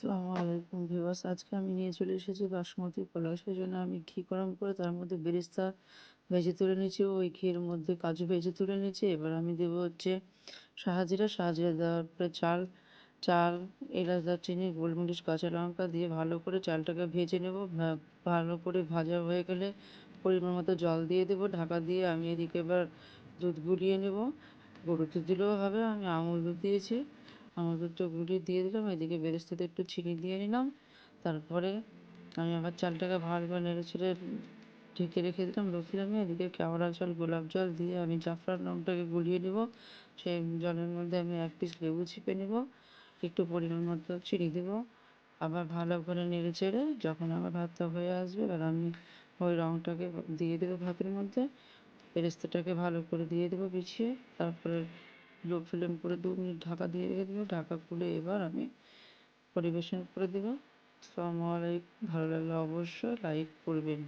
আসসালামু আলাইকুম ভিউয়ার্স। আজকে আমি নিয়ে চলে এসেছি বাসমতি পোলাও। সেই জন্য আমি ঘি গরম করে তার মধ্যে বেরেস্তা ভেজে তুলে নিয়েছি ওই ঘির মধ্যে কাজু ভেজে তুলে নিয়েছি। এবার আমি দেবো হচ্ছে শাহাজিরা শাহাজিরা দেওয়ার পরে চাল চাল, এলাচ দারচিনি, গোলমরিচ, কাঁচা লঙ্কা দিয়ে ভালো করে চালটাকে ভেজে নেব। ভালো করে ভাজা হয়ে গেলে পরিমাণ মতো জল দিয়ে দেবো। ঢাকা দিয়ে আমি এদিকে এবার দুধ গুলিয়ে নেব। গরুর দুধ দিলেও হবে। আমি আমুল দুধ দিয়েছি। দুধটা গুলিয়ে দিয়ে দিলাম, এদিকে বেরেস্তাতে একটু চিনি দিয়ে নিলাম। তারপরে আমি আবার চালটাকে ভালো করে নেড়ে ছেড়ে ঢেকে রেখে দিলাম লো ফ্লেমে এদিকে কেওড়া জল গোলাপ জল দিয়ে আমি জাফরান রঙটাকে গুলিয়ে নেব। সেই জলের মধ্যে আমি এক পিস লেবু চিপে নেব, একটু পরিমাণ মতো চিনি দেবো। আবার ভালো করে নেড়ে চেড়ে যখন আমার ভাতটা হয়ে আসবে, এবার আমি ওই রঙটাকে দিয়ে দেবো ভাতের মধ্যে। বেরেস্তাটাকে ভালো করে দিয়ে দেবো বিছিয়ে, তারপরে লো ফ্লেম করে দু মিনিট ঢাকা দিয়ে রেখে দেবো ঢাকা খুলে এবার আমি পরিবেশন করে দেবো। আসসালামু আলাইকুম। ভালো লাগলে অবশ্যই লাইক করবেন।